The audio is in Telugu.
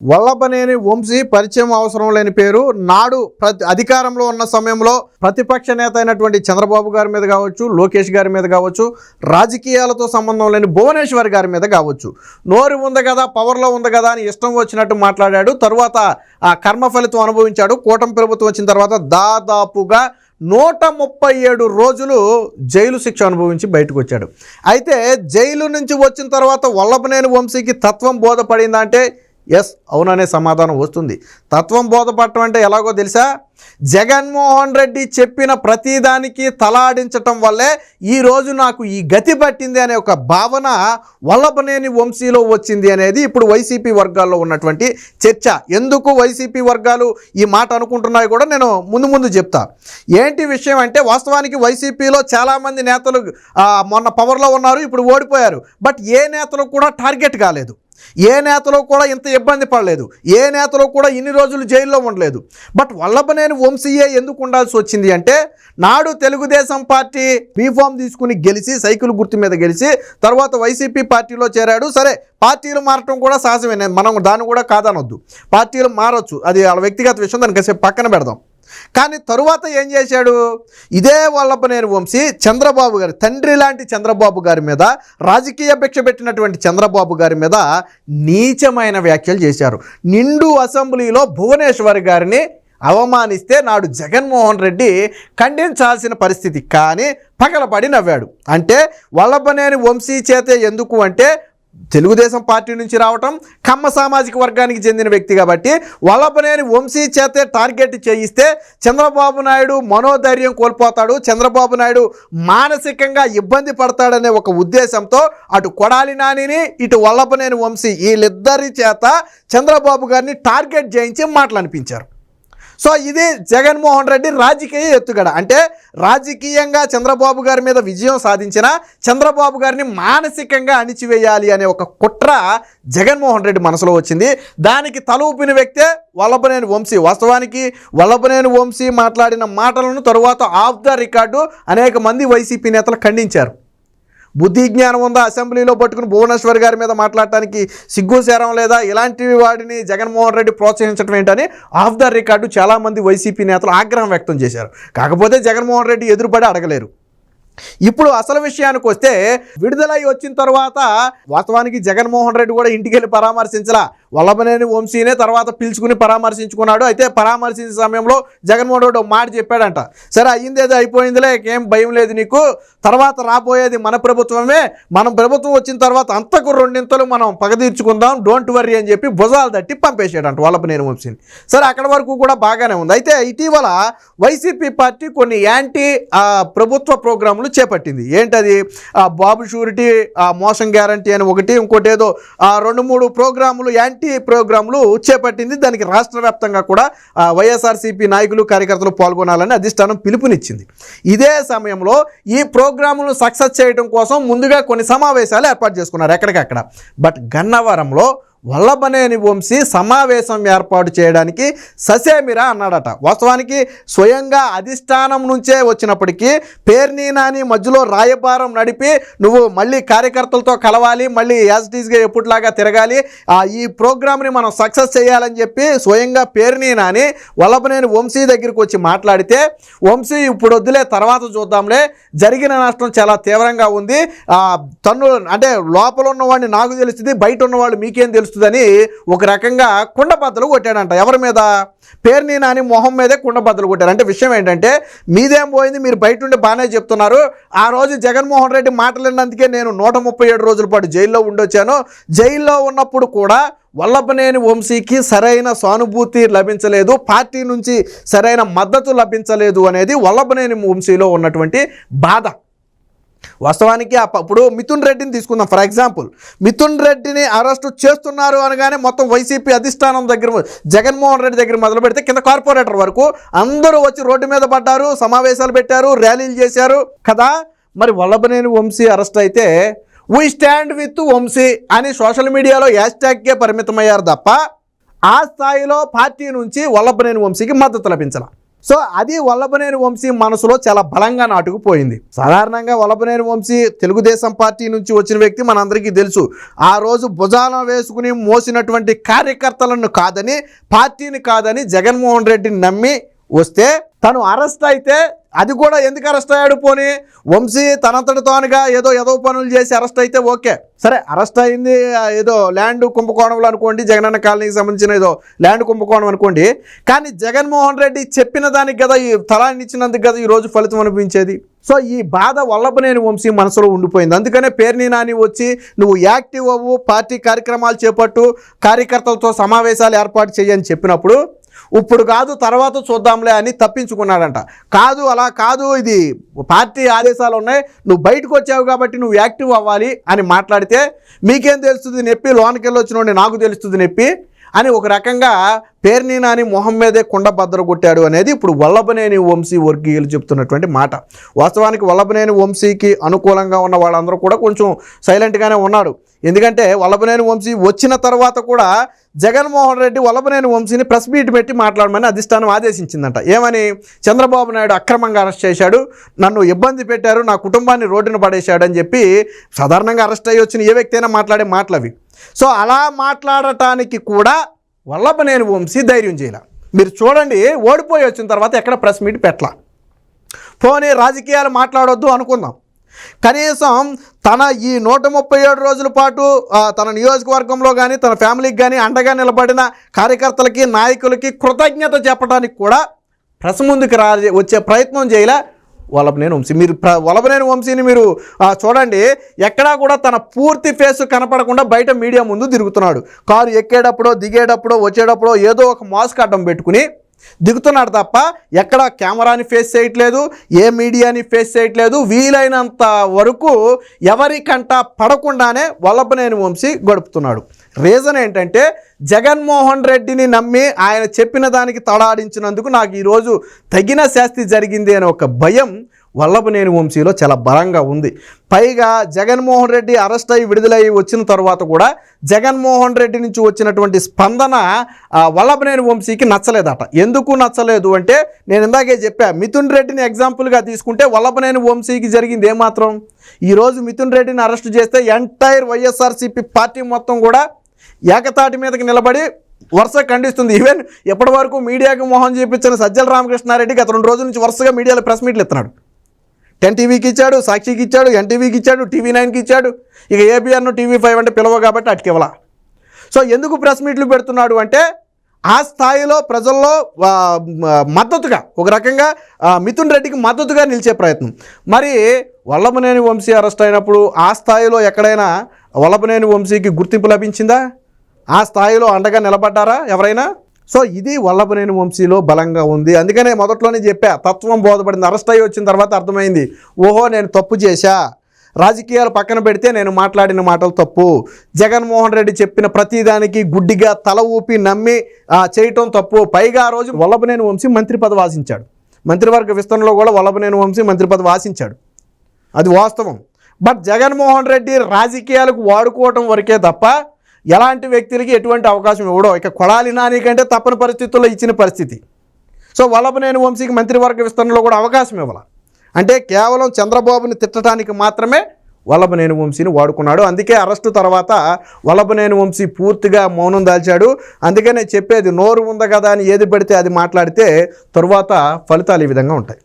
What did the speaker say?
వల్లభనేని వంశీ పరిచయం అవసరం లేని పేరు. నాడు ప్రతి అధికారంలో ఉన్న సమయంలో ప్రతిపక్ష నేత అయినటువంటి చంద్రబాబు గారి మీద కావచ్చు లోకేష్ గారి మీద కావచ్చు రాజకీయాలతో సంబంధం లేని భువనేశ్వర్ గారి మీద కావచ్చు. నోరు ఉంది కదా పవర్లో ఉంది కదా అని ఇష్టం వచ్చినట్టు మాట్లాడాడు. తరువాత ఆ కర్మ ఫలితం అనుభవించాడు. కూటమి ప్రభుత్వం వచ్చిన తర్వాత దాదాపుగా నూట ముప్పై ఏడు రోజులు జైలు శిక్ష అనుభవించి బయటకు వచ్చాడు. అయితే జైలు నుంచి వచ్చిన తర్వాత వల్లభనేని వంశీకి తత్వం బోధపడిందంటే ఎస్ అవుననే సమాధానం వస్తుంది. తత్వం బోధపడటం అంటే ఎలాగో తెలుసా? జగన్మోహన్ రెడ్డి చెప్పిన ప్రతిదానికి తలాడించటం వల్లే ఈరోజు నాకు ఈ గతి పట్టింది అనే ఒక భావన వల్లభనేని వంశీలో వచ్చింది అనేది ఇప్పుడు వైసీపీ వర్గాల్లో ఉన్నటువంటి చర్చ. ఎందుకు వైసీపీ వర్గాలు ఈ మాట అనుకుంటున్నాయి కూడా నేను ముందు ముందు చెప్తా. ఏంటి విషయం అంటే వాస్తవానికి వైసీపీలో చాలామంది నేతలు మొన్న పవర్లో ఉన్నారు ఇప్పుడు ఓడిపోయారు. బట్ ఏ నేతలు కూడా టార్గెట్ కాలేదు. ఏ నేతలో కూడా ఇంత ఇబ్బంది పడలేదు. ఏ నేతలో కూడా ఇన్ని రోజులు జైల్లో ఉండలేదు. బట్ వల్లభనేని వంశీయే ఎందుకు ఉండాల్సి వచ్చింది అంటే నాడు తెలుగుదేశం పార్టీ బీఫామ్ తీసుకుని గెలిచి సైకిల్ గుర్తు మీద గెలిచి తర్వాత వైసీపీ పార్టీలో చేరాడు. సరే పార్టీలు మారటం కూడా సహజమే. మనం దాన్ని కూడా కాదనొద్దు. పార్టీలు మారొచ్చు. అది వాళ్ళ వ్యక్తిగత విషయం. దాన్ని కాసేపు పక్కన పెడదాం. కానీ తరువాత ఏం చేశాడు? ఇదే వల్లభనేని వంశీ చంద్రబాబు గారి తండ్రి లాంటి చంద్రబాబు గారి మీద రాజకీయ భిక్ష పెట్టినటువంటి చంద్రబాబు గారి మీద నీచమైన వ్యాఖ్యలు చేశారు. నిండు అసెంబ్లీలో భువనేశ్వర్ గారిని అవమానిస్తే నాడు జగన్మోహన్ రెడ్డి ఖండించాల్సిన పరిస్థితి. కానీ పగలబడి నవ్వాడు. అంటే వల్లభనేని వంశీ చేతే ఎందుకు అంటే తెలుగుదేశం పార్టీ నుంచి రావటం కమ్మ సామాజిక వర్గానికి చెందిన వ్యక్తి కాబట్టి వల్లభనేని వంశీ చేతే టార్గెట్ చేయిస్తే చంద్రబాబు నాయుడు మనోధైర్యం కోల్పోతాడు. చంద్రబాబు నాయుడు మానసికంగా ఇబ్బంది పడతాడనే ఒక ఉద్దేశంతో అటు కొడాలి నానిని ఇటు వల్లభనేని వంశీ వీళ్ళిద్దరి చేత చంద్రబాబు గారిని టార్గెట్ చేయించి మాటలు అనిపించారు. సో ఇది జగన్మోహన్ రెడ్డి రాజకీయ ఎత్తుగడ. అంటే రాజకీయంగా చంద్రబాబు గారి మీద విజయం సాధించిన చంద్రబాబు గారిని మానసికంగా అణిచివేయాలి అనే ఒక కుట్ర జగన్మోహన్ రెడ్డి మనసులో వచ్చింది. దానికి తలూపిన వ్యక్తే వల్లభనేని వంశీ. వాస్తవానికి వల్లభనేని వంశీ మాట్లాడిన మాటలను తరువాత ఆఫ్ ద రికార్డు అనేక మంది వైసీపీ నేతలు ఖండించారు. బుద్ధి జ్ఞానం ఉందా? అసెంబ్లీలో పట్టుకుని భువనేశ్వర్ గారి మీద మాట్లాడటానికి సిగ్గు సేరం లేదా? ఇలాంటి వాడిని జగన్మోహన్ రెడ్డి ప్రోత్సహించడం ఏంటని ఆఫ్ ద రికార్డు చాలామంది వైసీపీ నేతలు ఆగ్రహం వ్యక్తం చేశారు. కాకపోతే జగన్మోహన్ రెడ్డి ఎదురుపడి అడగలేరు. ఇప్పుడు అసలు విషయానికి వస్తే విడుదలై వచ్చిన తర్వాత వాస్తవానికి జగన్మోహన్ రెడ్డి కూడా ఇంటికి వెళ్ళి పరామర్శించలా. వల్లభనేని వంశీనే తర్వాత పిలుచుకుని పరామర్శించుకున్నాడు. అయితే పరామర్శించే సమయంలో జగన్మోహన్ రెడ్డి మాట చెప్పాడంట. సరే అయ్యిందేదో అయిపోయిందిలే ఏం భయం లేదు నీకు. తర్వాత రాబోయేది మన ప్రభుత్వమే. మనం ప్రభుత్వం వచ్చిన తర్వాత అంతకు రెండింతలు మనం పగదీర్చుకుందాం. డోంట్ వర్రీ అని చెప్పి భుజాలు తట్టి పంపేసాడంట వల్లభనేని వంశీని. సరే అక్కడ వరకు కూడా బాగానే ఉంది. అయితే ఇటీవల వైసీపీ పార్టీ కొన్ని యాంటీ ప్రభుత్వ ప్రోగ్రాములు చేపట్టింది. ఏంటది? బాబు షూరిటీ ఆ, మోసం గ్యారంటీ అని ఒకటి ఇంకోటి ఏదో రెండు మూడు ప్రోగ్రాములు యాంటీ ప్రోగ్రాంలు చేపట్టింది. దానికి రాష్ట్ర వ్యాప్తంగా కూడా వైఎస్ఆర్సీపీ నాయకులు కార్యకర్తలు పాల్గొనాలని అధిష్టానం పిలుపునిచ్చింది. ఇదే సమయంలో ఈ ప్రోగ్రాములను సక్సెస్ చేయడం కోసం ముందుగా కొన్ని సమావేశాలు ఏర్పాటు చేసుకున్నారు ఎక్కడికక్కడ. బట్ గన్నవరంలో వల్లభనేని వంశీ సమావేశం ఏర్పాటు చేయడానికి ససేమిరా అన్నాడట. వాస్తవానికి స్వయంగా అధిష్టానం నుంచే వచ్చినప్పటికీ పేర్ని నాని మధ్యలో రాయబారం నడిపి నువ్వు మళ్ళీ కార్యకర్తలతో కలవాలి మళ్ళీ యాజిటీస్గా ఎప్పుడులాగా తిరగాలి ఈ ప్రోగ్రామ్ని మనం సక్సెస్ చేయాలని చెప్పి స్వయంగా పేర్ని నాని వల్లభనేని వంశీ దగ్గరికి వచ్చి మాట్లాడితే వంశీ ఇప్పుడు వద్దులే తర్వాత చూద్దాంలే జరిగిన నష్టం చాలా తీవ్రంగా ఉంది తన్ను అంటే లోపల ఉన్నవాడిని నాకు తెలుస్తుంది బయట ఉన్నవాళ్ళు మీకేం తెలుస్తుందని ఒక రకంగా కుండబద్దలు కొట్టాడంట. ఎవరి మీద? పేరుని నాని మొహం మీదే కుండబద్దలు కొట్టారు. అంటే విషయం ఏంటంటే మీదేం పోయింది? మీరు బయట ఉండి బాగానే చెప్తున్నారు. ఆ రోజు జగన్మోహన్ రెడ్డి మాట్లాడినందుకే నేను నూట ముప్పై ఏడు రోజుల పాటు జైల్లో ఉండొచ్చాను. జైల్లో ఉన్నప్పుడు కూడా వల్లభనేని వంశీకి సరైన సానుభూతి లభించలేదు. పార్టీ నుంచి సరైన మద్దతు లభించలేదు అనేది వల్లభనేని వంశీలో ఉన్నటువంటి బాధ. వాస్తవానికి అప్పుడు మిథున్ రెడ్డిని తీసుకుందాం. ఫర్ ఎగ్జాంపుల్ మిథున్ రెడ్డిని అరెస్ట్ చేస్తున్నారు అనగానే మొత్తం వైసీపీ అధిష్టానం దగ్గర జగన్మోహన్ రెడ్డి దగ్గర మొదలు పెడితే కింద కార్పొరేటర్ వరకు అందరూ వచ్చి రోడ్డు మీద పడ్డారు సమావేశాలు పెట్టారు ర్యాలీలు చేశారు కదా. మరి వల్లభనేని వంశీ అరెస్ట్ అయితే వీ స్టాండ్ విత్ వంశీ అని సోషల్ మీడియాలో హ్యాష్ ట్యాగ్కే పరిమితమయ్యారు తప్ప ఆ స్థాయిలో పార్టీ నుంచి వల్లభనేని వంశీకి మద్దతు లభించాల. సో అది వల్లభనేని వంశీ మనసులో చాలా బలంగా నాటుకుపోయింది. సాధారణంగా వల్లభనేని వంశీ తెలుగుదేశం పార్టీ నుంచి వచ్చిన వ్యక్తి మనందరికీ తెలుసు. ఆ రోజు భుజాన వేసుకుని మోసినటువంటి కార్యకర్తలను కాదని పార్టీని కాదని జగన్మోహన్ రెడ్డిని నమ్మి వస్తే తను అరెస్ట్ అయితే అది కూడా ఎందుకు అరెస్ట్ అయ్యాడు పోనీ? వంశీ తనంతటి తానుగా ఏదో ఏదో పనులు చేసి అరెస్ట్ అయితే ఓకే. సరే అరెస్ట్ అయింది ఏదో ల్యాండ్ కుంభకోణంలో అనుకోండి జగనన్న కాలనీకి సంబంధించిన ఏదో ల్యాండ్ కుంభకోణం అనుకోండి. కానీ జగన్మోహన్ రెడ్డి చెప్పిన దానికి కదా ఈ తలాన్ని ఇచ్చినందుకు కదా ఈ రోజు ఫలితం అనిపించేది సో ఈ బాధ వల్లభనేని వంశీ మనసులో ఉండిపోయింది. అందుకనే పేర్ని నాని వచ్చి నువ్వు యాక్టివ్ అవ్వు పార్టీ కార్యక్రమాలు చేపట్టు కార్యకర్తలతో సమావేశాలు ఏర్పాటు చేయని చెప్పినప్పుడు ఇప్పుడు కాదు తర్వాత చూద్దాంలే అని తప్పించుకున్నాడంట. కాదు అలా కాదు ఇది పార్టీ ఆదేశాలు ఉన్నాయి నువ్వు బయటకు వచ్చావు కాబట్టి నువ్వు యాక్టివ్ అవ్వాలి అని మాట్లాడితే మీకేం తెలుస్తుంది నొప్పి? లోనికి వెళ్ళొచ్చినోండి నాకు తెలుస్తుంది నొప్పి అని ఒక రకంగా పేర్ని నాని మొహం మీదే కుండ కొట్టాడు అనేది ఇప్పుడు వల్లభనేని వంశీ వర్గీయులు చెప్తున్నటువంటి మాట. వాస్తవానికి వల్లభనేని వంశీకి అనుకూలంగా ఉన్న వాళ్ళందరూ కూడా కొంచెం సైలెంట్గానే ఉన్నాడు ఎందుకంటే వల్లభనేని వంశీ వచ్చిన తర్వాత కూడా జగన్మోహన్ రెడ్డి వల్లభనేని వంశీని ప్రెస్ మీట్ పెట్టి మాట్లాడమని అధిష్టానం ఆదేశించిందంట. ఏమని? చంద్రబాబు నాయుడు అక్రమంగా అరెస్ట్ చేశాడు నన్ను ఇబ్బంది పెట్టారు నా కుటుంబాన్ని రోడ్డున పడేశాడు అని చెప్పి సాధారణంగా అరెస్ట్ అయ్యి వచ్చిన ఏ వ్యక్తి అయినా మాట్లాడే మాటలవి. సో అలా మాట్లాడటానికి కూడా వల్లభనేని వంశీ ధైర్యం చేయాల. మీరు చూడండి ఓడిపోయి వచ్చిన తర్వాత ఎక్కడ ప్రెస్ మీట్ పెట్టలా. పోనీ రాజకీయాలు మాట్లాడొద్దు అనుకుందాం. కనీసం తన ఈ నూట ముప్పై ఏడు రోజుల పాటు తన నియోజకవర్గంలో కానీ తన ఫ్యామిలీకి కానీ అండగా నిలబడిన కార్యకర్తలకి నాయకులకి కృతజ్ఞత చెప్పడానికి కూడా ప్రెస్ ముందుకు రా వచ్చే ప్రయత్నం చేయలే. వలభనేని వంశీ మీరు ప్ర వలభనేని వంశీని మీరు చూడండి ఎక్కడా కూడా తన పూర్తి ఫేస్ కనపడకుండా బయట మీడియా ముందు తిరుగుతున్నాడు. కారు ఎక్కేటప్పుడో దిగేటప్పుడో వచ్చేటప్పుడో ఏదో ఒక మాస్క్ అడ్డం పెట్టుకుని దిగుతున్నాడు తప్ప ఎక్కడ కెమెరాని ఫేస్ చేయట్లేదు ఏ మీడియాని ఫేస్ చేయట్లేదు. వీలైనంత వరకు ఎవరికంట పడకుండానే వల్లభనేని వంశీ గడుపుతున్నాడు. రీజన్ ఏంటంటే జగన్మోహన్ రెడ్డిని నమ్మి ఆయన చెప్పిన దానికి తడాడించినందుకు నాకు ఈరోజు తగిన శాస్తి జరిగింది అనే ఒక భయం వల్లభనేని వంశీలో చాలా బలంగా ఉంది. పైగా జగన్మోహన్ రెడ్డి అరెస్ట్ అయ్యి విడుదలయ్యి వచ్చిన తర్వాత కూడా జగన్మోహన్ రెడ్డి నుంచి వచ్చినటువంటి స్పందన వల్లభనేని వంశీకి నచ్చలేదట. ఎందుకు నచ్చలేదు అంటే నేను ఇందాకే చెప్పా మిథున్ రెడ్డిని ఎగ్జాంపుల్గా తీసుకుంటే వల్లభనేని వంశీకి జరిగింది ఏమాత్రం? ఈరోజు మిథున్ రెడ్డిని అరెస్ట్ చేస్తే ఎంటైర్ వైఎస్ఆర్సీపీ పార్టీ మొత్తం కూడా ఏకతాటి మీదకి నిలబడి వరుస ఖండిస్తుంది. ఈవెన్ ఎప్పటి వరకు మీడియాకి మోహన్ చేపించిన సజ్జల రామకృష్ణారెడ్డి గత రెండు రోజుల నుంచి వరుసగా మీడియాలో ప్రెస్ మీట్లు ఇస్తున్నాడు. టెన్ టీవీకి ఇచ్చాడు సాక్షికి ఇచ్చాడు ఎన్టీవీకి ఇచ్చాడు టీవీ నైన్కి ఇచ్చాడు. ఇక ఏబిఆర్ను టీవీ ఫైవ్ అంటే పిలవ కాబట్టి అటుకి సో ఎందుకు ప్రెస్ మీట్లు పెడుతున్నాడు అంటే ఆ స్థాయిలో ప్రజల్లో మద్దతుగా ఒక రకంగా మిథున్ రెడ్డికి మద్దతుగా నిలిచే ప్రయత్నం. మరి వల్లభనేని వంశీ అరెస్ట్ అయినప్పుడు ఆ స్థాయిలో ఎక్కడైనా వల్లభనేని వంశీకి గుర్తింపు లభించిందా? ఆ స్థాయిలో అండగా నిలబడ్డారా ఎవరైనా? సో ఇది వల్లభనేని వంశీలో బలంగా ఉంది. అందుకనే మొదట్లోనే చెప్పా తత్వం బోధపడింది. అరెస్ట్ అయ్యి వచ్చిన తర్వాత అర్థమైంది ఓహో నేను తప్పు చేశా. రాజకీయాలు పక్కన పెడితే నేను మాట్లాడిన మాటలు తప్పు. జగన్మోహన్ రెడ్డి చెప్పిన ప్రతిదానికి గుడ్డిగా తల ఊపి నమ్మి ఆ, చేయటం తప్పు. పైగా ఆ రోజు వల్లభనేని వంశీ మంత్రి పదవి ఆశించాడు. మంత్రివర్గ విస్తరణలో కూడా వల్లభనేని వంశీ మంత్రి పదవి ఆశించాడు. అది వాస్తవం. బట్ జగన్మోహన్ రెడ్డి రాజకీయాలకు వాడుకోవటం వరకే తప్ప ఎలాంటి వ్యక్తులకి ఎటువంటి అవకాశం ఇవ్వడం ఇక కొడాలి నాని కంటే తప్పని పరిస్థితుల్లో ఇచ్చిన పరిస్థితి. సో వల్లభనేని వంశీకి మంత్రివర్గ విస్తరణలో కూడా అవకాశం ఇవ్వాల. అంటే కేవలం చంద్రబాబుని తిట్టడానికి మాత్రమే వల్లభనేని వంశీని వాడుకున్నాడు. అందుకే అరెస్టు తర్వాత వల్లభనేని వంశీ పూర్తిగా మౌనం దాల్చాడు. అందుకనే చెప్పేది నోరు ఉంది కదా అని ఏది పడితే అది మాట్లాడితే తరువాత ఫలితాలు ఈ విధంగా ఉంటాయి.